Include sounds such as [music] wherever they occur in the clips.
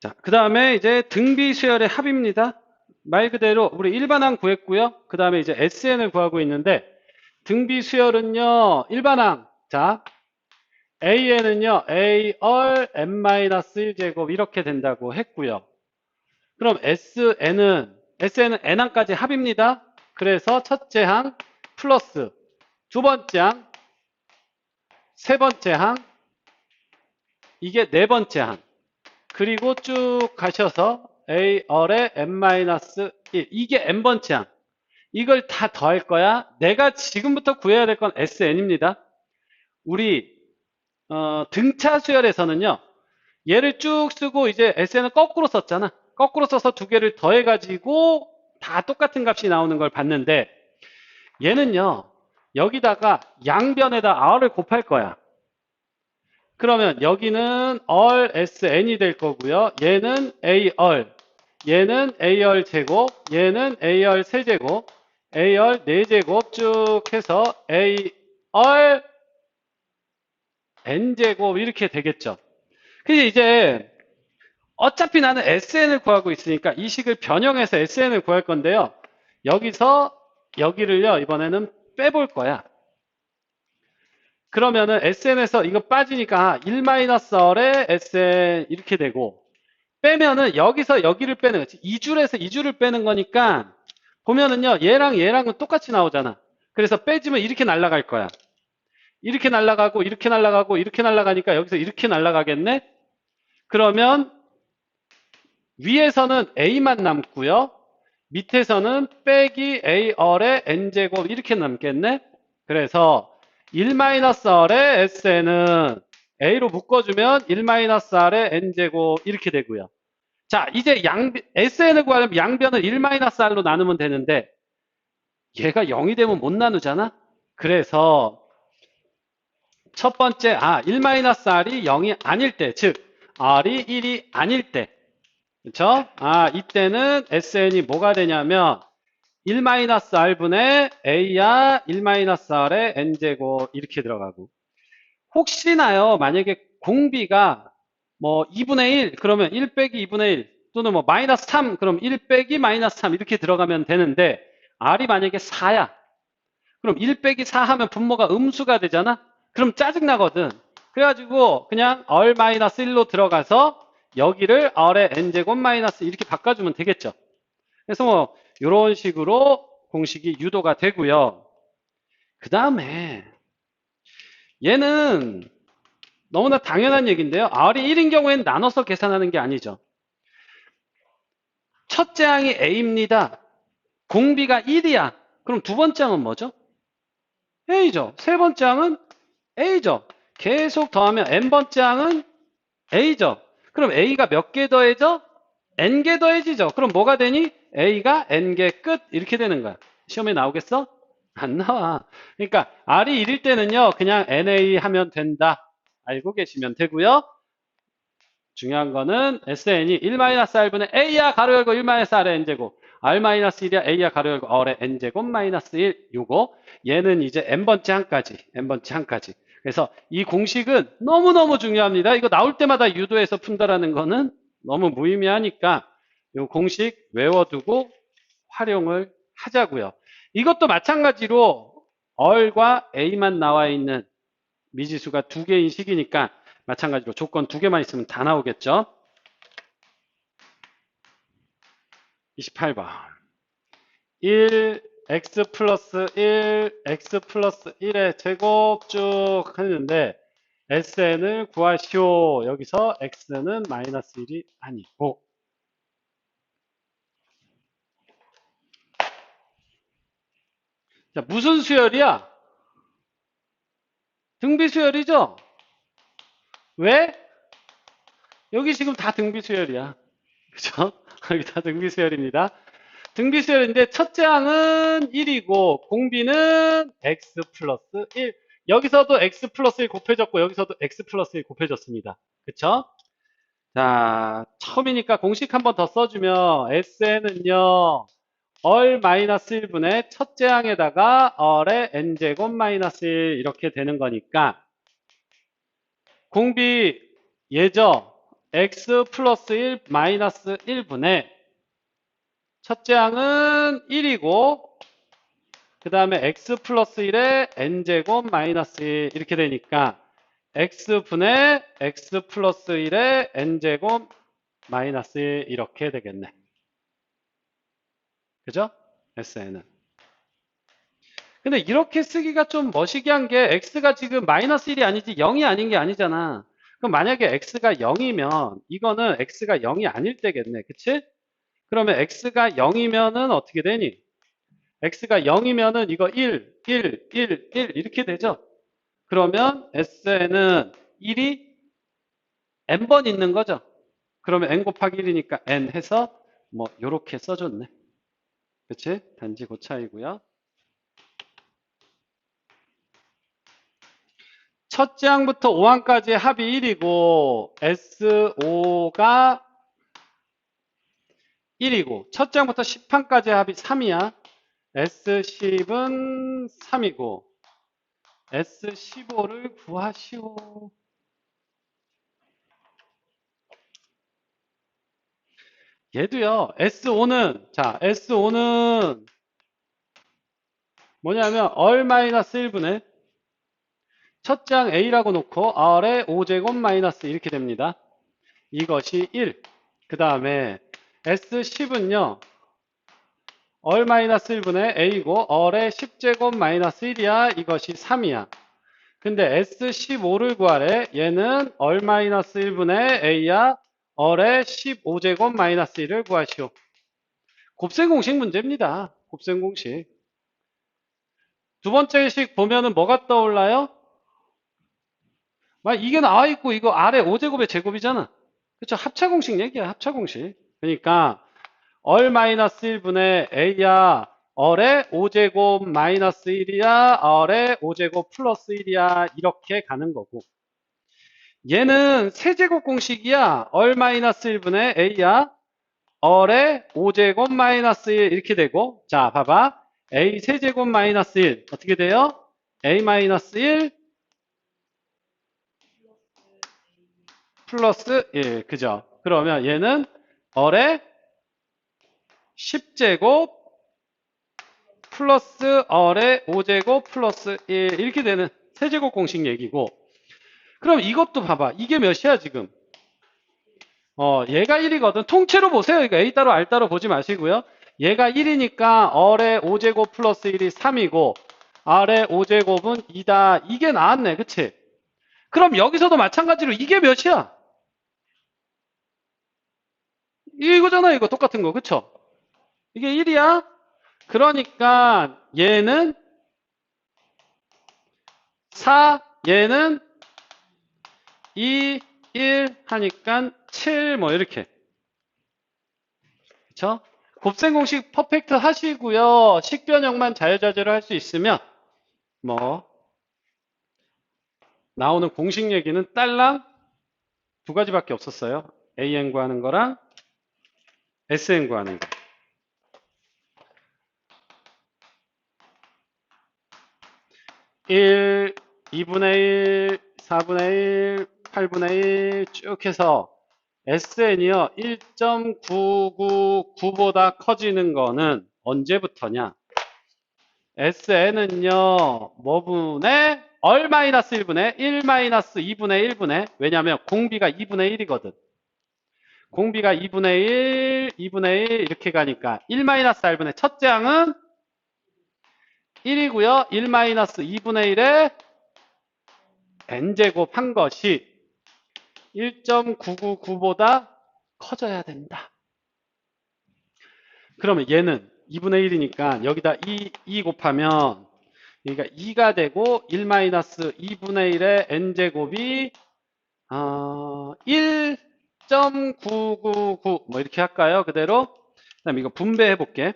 자, 그 다음에 이제 등비 수열의 합입니다. 말 그대로 우리 일반항 구했고요. 그 다음에 이제 SN을 구하고 있는데 등비 수열은요. 일반항. 자, AN은요. AR N-1제곱 이렇게 된다고 했고요. 그럼 SN은 SN은 N항까지 합입니다. 그래서 첫째 항 플러스 두 번째 항, 세 번째 항, 이게 네 번째 항. 그리고 쭉 가셔서 AR의 n-1 이게 n번째 항. 이걸 다 더할 거야. 내가 지금부터 구해야 될 건 SN입니다. 우리 어, 등차 수열에서는요. 얘를 쭉 쓰고 이제 SN을 거꾸로 썼잖아. 거꾸로 써서 두 개를 더해 가지고 다 똑같은 값이 나오는 걸 봤는데 얘는요. 여기다가 양변에다 R을 곱할 거야. 그러면 여기는 all SN이 될 거고요. 얘는 AR, 얘는 AR 제곱, 얘는 AR 세제곱, AR 4제곱 쭉 해서 AR N제곱 이렇게 되겠죠. 근데 이제 어차피 나는 SN을 구하고 있으니까 이 식을 변형해서 SN을 구할 건데요. 여기서 여기를요, 이번에는 빼볼 거야. 그러면은 SN에서 이거 빠지니까 1-R에 SN 이렇게 되고 빼면은 여기서 여기를 빼는 거지. 2줄에서 2줄을 빼는 거니까 보면은요. 얘랑 얘랑은 똑같이 나오잖아. 그래서 빼지면 이렇게 날아갈 거야. 이렇게 날아가고 이렇게 날아가고 이렇게 날아가니까 여기서 이렇게 날아가겠네. 그러면 위에서는 A만 남고요. 밑에서는 빼기 AR의 N제곱 이렇게 남겠네. 그래서 1-R의 SN은 A로 묶어주면 1-R의 N제곱 이렇게 되고요. 자, 이제 양, SN을 구하려면 양변을 1-R로 나누면 되는데 얘가 0이 되면 못 나누잖아? 그래서 첫 번째, 아, 1-R이 0이 아닐 때, 즉 R이 1이 아닐 때 그쵸? 아, 이때는 SN이 뭐가 되냐면 1-R분의 A야 1-R의 N제곱 이렇게 들어가고. 혹시나요 만약에 공비가 뭐 2분의 1 그러면 1 빼기 2분의 1 또는 뭐 마이너스 3 그럼 1 빼기 마이너스 3 이렇게 들어가면 되는데 R이 만약에 4야 그럼 1 빼기 4 하면 분모가 음수가 되잖아? 그럼 짜증나거든. 그래가지고 그냥 얼 마이너스 1로 들어가서 여기를 R의 N제곱 마이너스 이렇게 바꿔주면 되겠죠. 그래서 뭐 이런 식으로 공식이 유도가 되고요. 그 다음에 얘는 너무나 당연한 얘기인데요. R이 1인 경우에는 나눠서 계산하는 게 아니죠. 첫째 항이 A입니다. 공비가 1이야. 그럼 두 번째 항은 뭐죠? A죠. 세 번째 항은 A죠. 계속 더하면 N번째 항은 A죠. 그럼 A가 몇 개 더해져? N개 더해지죠. 그럼 뭐가 되니? A가 N개 끝 이렇게 되는 거야. 시험에 나오겠어? 안 나와. 그러니까 R이 1일 때는요. 그냥 NA 하면 된다. 알고 계시면 되고요. 중요한 거는 SN이 1-R분의 A야 가로 열고 1-R의 N제곱 R-1이야 A야 가로 열고 R의 N제곱 마이너스 1 요거 얘는 이제 N번째 항까지 N번째 항까지 그래서 이 공식은 너무너무 중요합니다. 이거 나올 때마다 유도해서 푼다라는 거는 너무 무의미하니까 이 공식 외워두고 활용을 하자고요. 이것도 마찬가지로 얼과 A만 나와 있는 미지수가 두 개인 식이니까 마찬가지로 조건 두 개만 있으면 다 나오겠죠. 28번 1 x 플러스 1 x 플러스 1의 제곱 쭉 했는데 SN을 구하시오. 여기서 X는 마이너스 1이 아니고 자, 무슨 수열이야? 등비 수열이죠? 왜? 여기 지금 다 등비 수열이야. 그죠? [laughs] 여기 다 등비 수열입니다. 등비 수열인데 첫째 항은 1이고 공비는 x 플러스 1. 여기서도 x 플러스 1 곱해졌고 여기서도 x 플러스 1 곱해졌습니다. 그쵸? 자, 처음이니까 공식 한번 더 써주면 SN은요. 얼 마이너스 1분의 첫째 항에다가 얼의 n제곱 마이너스 1 이렇게 되는 거니까 공비 예죠? x 플러스 1 마이너스 1분의 첫째 항은 1이고 그 다음에 x 플러스 1에 n제곱 마이너스 1 이렇게 되니까 x분의 x 플러스 1에 n제곱 마이너스 1 이렇게 되겠네. 그죠? SN은. 근데 이렇게 쓰기가 좀 머시기한 게 x가 지금 마이너스 1이 아니지 0이 아닌 게 아니잖아. 그럼 만약에 x가 0이면 이거는 x가 0이 아닐 때겠네. 그치? 그러면 x가 0이면은 어떻게 되니? x가 0이면은 이거 1, 1, 1, 1 이렇게 되죠? 그러면 SN은 1이 n번 있는 거죠? 그러면 n 곱하기 1이니까 n 해서 뭐 요렇게 써줬네. 그치? 단지 그 차이고요. 첫째 항부터 5항까지의 합이 1이고 SO가 1이고 첫째 항부터 10항까지의 합이 3이야. S10은 3이고 S15를 구하시오. 얘도요. S5는 자 S5는 뭐냐면 얼 마이너스 1분의 첫째 항 A라고 놓고 R의 5제곱 마이너스 이렇게 됩니다. 이것이 1. 그 다음에 S10은요. 얼 마이너스 1분의 A고 얼의 10제곱 마이너스 1이야. 이것이 3이야. 근데 S15를 구하래. 얘는 얼 마이너스 1분의 A야. 얼의 15제곱 마이너스 1을 구하시오. 곱셈 공식 문제입니다. 곱셈 공식. 두 번째 식 보면은 뭐가 떠올라요? 막 이게 나와 있고 이거 아래 5제곱의 제곱이잖아. 그쵸? 합차 공식 얘기야. 합차 공식. 그러니까 얼 마이너스 1분의 a야 얼의 5제곱 마이너스 1이야 얼의 5제곱 플러스 1이야 이렇게 가는 거고 얘는 세제곱 공식이야. 얼 마이너스 1분의 a야. 얼의 5제곱 마이너스 1 이렇게 되고 자 봐봐. A 세제곱 마이너스 1 어떻게 돼요? a 마이너스 1 플러스 1 그죠? 그러면 얘는 얼의 10제곱 플러스 얼의 5제곱 플러스 1 이렇게 되는 세제곱 공식 얘기고 그럼 이것도 봐봐. 이게 몇이야 지금? 어 얘가 1이거든. 통째로 보세요. 이거 A 따로 R 따로 보지 마시고요. 얘가 1이니까 얼의 5제곱 플러스 1이 3이고 R의 5제곱은 2다. 이게 나왔네. 그치? 그럼 여기서도 마찬가지로 이게 몇이야? 이거잖아 이거. 똑같은 거. 그쵸? 이게 1이야? 그러니까 얘는 4, 얘는 2, 1 하니까 7 뭐 이렇게. 그쵸? 곱셈 공식 퍼펙트 하시고요. 식변형만 자유자재로 할 수 있으면 뭐 나오는 공식 얘기는 딸랑 두 가지밖에 없었어요. AN 구하는 거랑 SN 구하는 거. 1, 2분의 1, 4분의 1, 8분의 1 쭉 해서 SN이요 1.999보다 커지는 거는 언제부터냐? SN은요 뭐분의 얼 마이너스 1분의 1 마이너스 2분의 1분의 왜냐하면 공비가 2분의 1이거든. 공비가 2분의 1, 2분의 1 이렇게 가니까 1 마이너스 1분의 첫째 항은 1이고요. 1-2분의 1에 n제곱 한 것이 1.999보다 커져야 된다. 그러면 얘는 2분의 1이니까 여기다 2, 2 곱하면 그러니까 2가 되고 1-2분의 1의 n제곱이 어, 1.999 뭐 이렇게 할까요? 그대로 그 다음에 이거 분배해 볼게.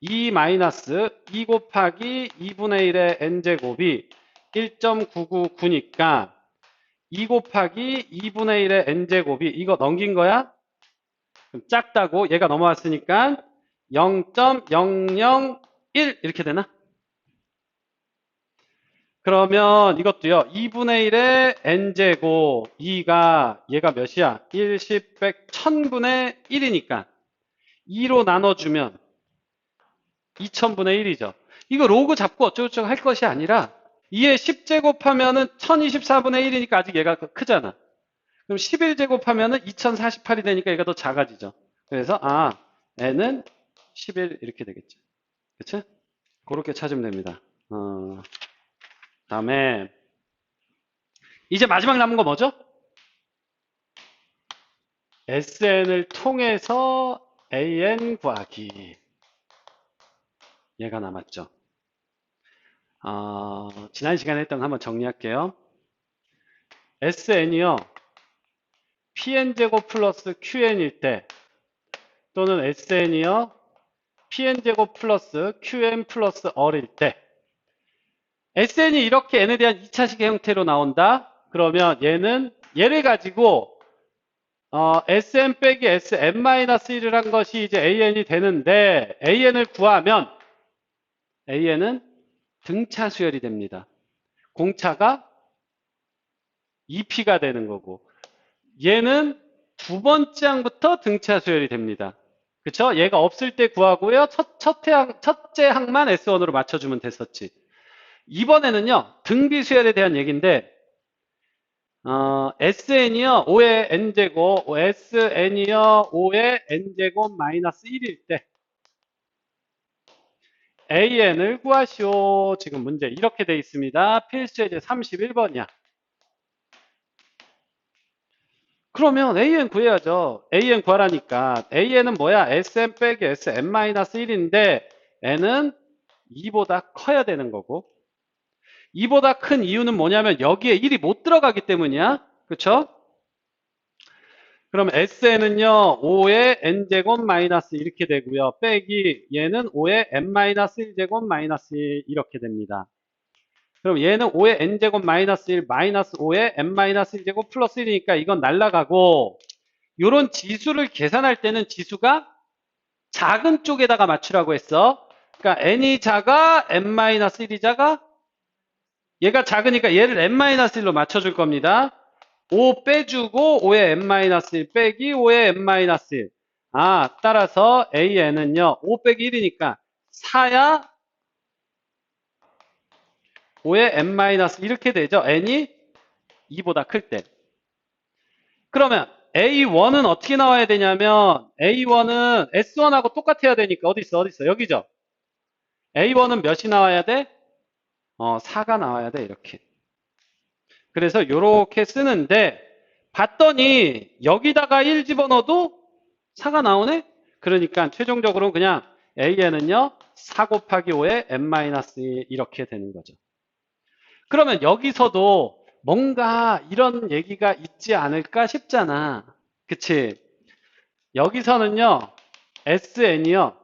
2 마이너스 2 곱하기 2분의 1의 n제곱이 1.999니까 2 곱하기 2분의 1의 n제곱이 이거 넘긴 거야? 그럼 작다고 얘가 넘어왔으니까 0.001 이렇게 되나? 그러면 이것도요. 2분의 1의 n제곱 2가 얘가 몇이야? 1, 10, 100, 1000분의 1이니까 2로 나눠주면 2000분의 1이죠. 이거 로그 잡고 어쩌고저쩌고 할 것이 아니라 2에 10제곱 하면은 1024분의 1이니까 아직 얘가 더 크잖아. 그럼 11제곱 하면은 2048이 되니까 얘가 더 작아지죠. 그래서 아 n은 11 이렇게 되겠죠. 그치? 그렇게 찾으면 됩니다. 어, 다음에 이제 마지막 남은 거 뭐죠? SN을 통해서 AN 구하기. 얘가 남았죠. 어, 지난 시간에 했던 거 한번 정리할게요. SN이요. PN제곱 플러스 QN일 때 또는 SN이요. PN제곱 플러스 QN 플러스 R일 때 SN이 이렇게 N에 대한 2차식의 형태로 나온다. 그러면 얘는 얘를 가지고 어, SN 빼기 SN-1을 한 것이 이제 AN이 되는데 AN을 구하면 AN은 등차 수열이 됩니다. 공차가 2P가 되는 거고 얘는 두 번째 항부터 등차 수열이 됩니다. 그쵸? 얘가 없을 때 구하고요. 첫, 첫째, 항, 첫째 항만 S1으로 맞춰주면 됐었지. 이번에는요. 등비 수열에 대한 얘기인데 어, SN이요. 5의 N제곱, SN이요. 5의 N제곱 마이너스 1일 때 AN을 구하시오. 지금 문제 이렇게 돼 있습니다. 필수 예제 31번이야. 그러면 AN 구해야죠. AN 구하라니까. AN은 뭐야? SM 빼기 SM-1인데 N은 2보다 커야 되는 거고 2보다 큰 이유는 뭐냐면 여기에 1이 못 들어가기 때문이야. 그쵸? 그럼 SN은요, 5의 n제곱 마이너스 이렇게 되고요. 빼기 얘는 5의 n 마이너스 1제곱 마이너스 1 이렇게 됩니다. 그럼 얘는 5의 n제곱 마이너스 1 마이너스 5의 n 마이너스 1제곱 플러스 1이니까 이건 날라가고 요런 지수를 계산할 때는 지수가 작은 쪽에다가 맞추라고 했어. 그러니까 n이 작아, n 마이너스 1이 작아? 얘가 작으니까 얘를 n-1로 맞춰줄 겁니다. 5 빼주고 5의 n-1 빼기 5의 n-1. 아, 따라서 AN은요. 5 빼기 1이니까 4야 5의 n- 이렇게 되죠. n이 2보다 클 때. 그러면 A1은 어떻게 나와야 되냐면 A1은 S1하고 똑같아야 되니까 어디 있어? 어디 있어? 여기죠. A1은 몇이 나와야 돼? 어, 4가 나와야 돼. 이렇게. 그래서 이렇게 쓰는데 봤더니 여기다가 1 집어넣어도 4가 나오네? 그러니까 최종적으로 그냥 AN은요 4 곱하기 5에 n-2 이렇게 되는 거죠. 그러면 여기서도 뭔가 이런 얘기가 있지 않을까 싶잖아. 그치? 여기서는요 SN이요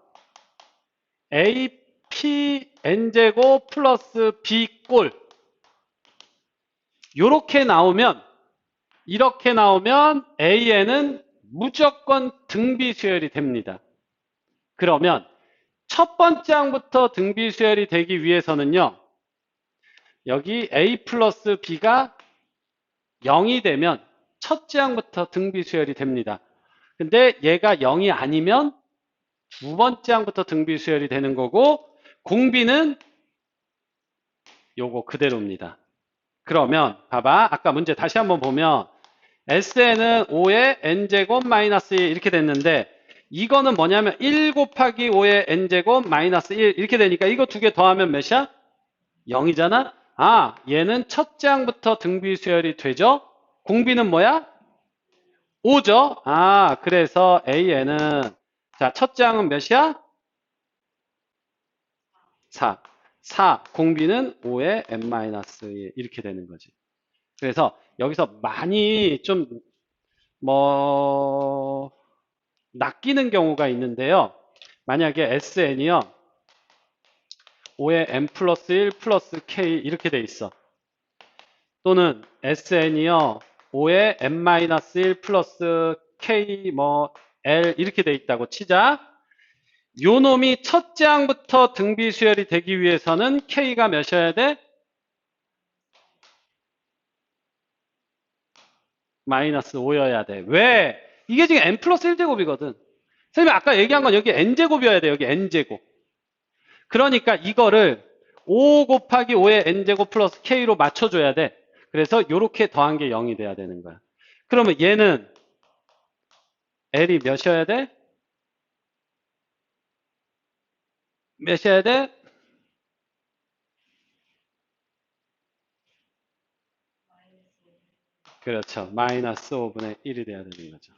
APN제곱 플러스 B꼴 이렇게 나오면 이렇게 나오면 AN은 무조건 등비 수열이 됩니다. 그러면 첫 번째 항부터 등비 수열이 되기 위해서는요. 여기 A 플러스 B가 0이 되면 첫째 항부터 등비 수열이 됩니다. 근데 얘가 0이 아니면 두 번째 항부터 등비 수열이 되는 거고 공비는 요거 그대로입니다. 그러면 봐봐. 아까 문제 다시 한번 보면 SN은 5의 n제곱 마이너스 1 이렇게 됐는데 이거는 뭐냐면 1 곱하기 5의 n제곱 마이너스 1 이렇게 되니까 이거 두 개 더하면 몇이야? 0이잖아? 아 얘는 첫째 항부터 등비 수열이 되죠? 공비는 뭐야? 5죠? 아 그래서 AN은 자 첫째 항은 몇이야? 4 4, 공비는 5의 n-1 이렇게 되는 거지. 그래서 여기서 많이 좀 뭐 낚이는 경우가 있는데요. 만약에 SN이요. 5의 n 플러스 1 플러스 k 이렇게 돼 있어. 또는 SN이요. 5의 n-1 플러스 k 뭐 l 이렇게 돼 있다고 치자. 요 놈이 첫 장부터 등비 수열이 되기 위해서는 K가 몇이어야 돼? 마이너스 5여야 돼. 왜? 이게 지금 n 플러스 1제곱이거든. 선생님 아까 얘기한 건 여기 n제곱이어야 돼. 여기 n제곱. 그러니까 이거를 5 곱하기 5의 n제곱 플러스 k로 맞춰줘야 돼. 그래서 이렇게 더한 게 0이 돼야 되는 거야. 그러면 얘는 l이 몇이어야 돼? 몇이어야 돼? 그렇죠. 마이너스 5분의 1이 돼야 되는 거죠.